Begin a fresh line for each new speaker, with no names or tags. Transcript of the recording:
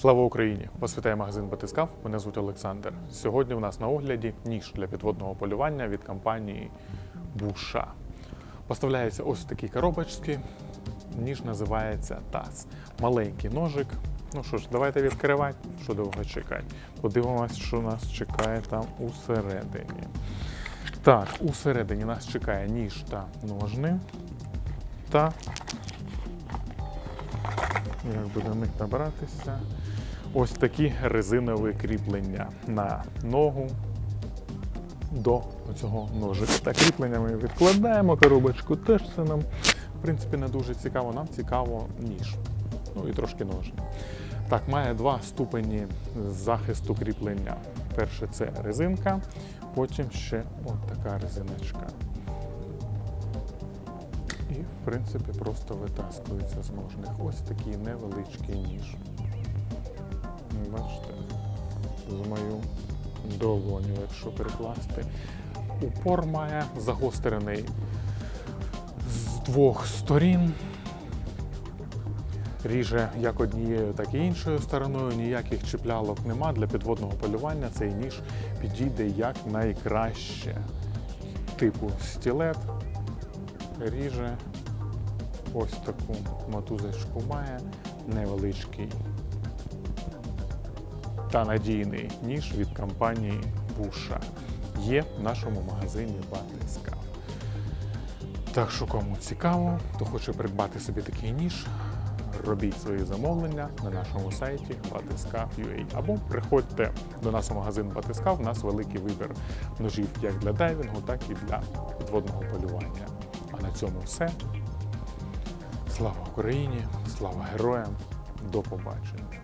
Слава Україні! Вас вітає магазин Батискав. Мене звуть Олександр. Сьогодні у нас на огляді ніж для підводного полювання від компанії Буша. Поставляється ось в такій коробочці. Ніж називається ТАС. Маленький ножик. Ну що ж, давайте відкривати. Що довго чекати. Подивимось, що нас чекає там усередині. Так, усередині нас чекає ніж та ножни. Та як до них набиратися. Ось такі резинові кріплення на ногу до цього ножика. Та кріплення ми відкладаємо коробочку, теж це нам в принципі не дуже цікаво. Нам цікаво ніж. Ну і трошки ножи. Так, має два ступені захисту кріплення. Перше це резинка, потім ще от така резиночка. І, в принципі, просто витаскується з ножних. Ось такий невеличкий ніж. Бачите, з мою долоню, якщо перекласти. Упор має загострений з двох сторін. Ріже як однією, так і іншою стороною. Ніяких чіплялок нема. Для підводного полювання цей ніж підійде як найкраще. Типу стілет, ріже ось таку мотузочку має невеличкий та надійний ніж від компанії Буша. Є в нашому магазині Батискав. Так що кому цікаво, хто хоче придбати собі такий ніж, робіть свої замовлення на нашому сайті Батискав.ua або приходьте до нас у магазин Батискав. У нас великий вибір ножів як для дайвінгу, так і для підводного полювання. Цьому все. Слава Україні! Слава героям! До побачення!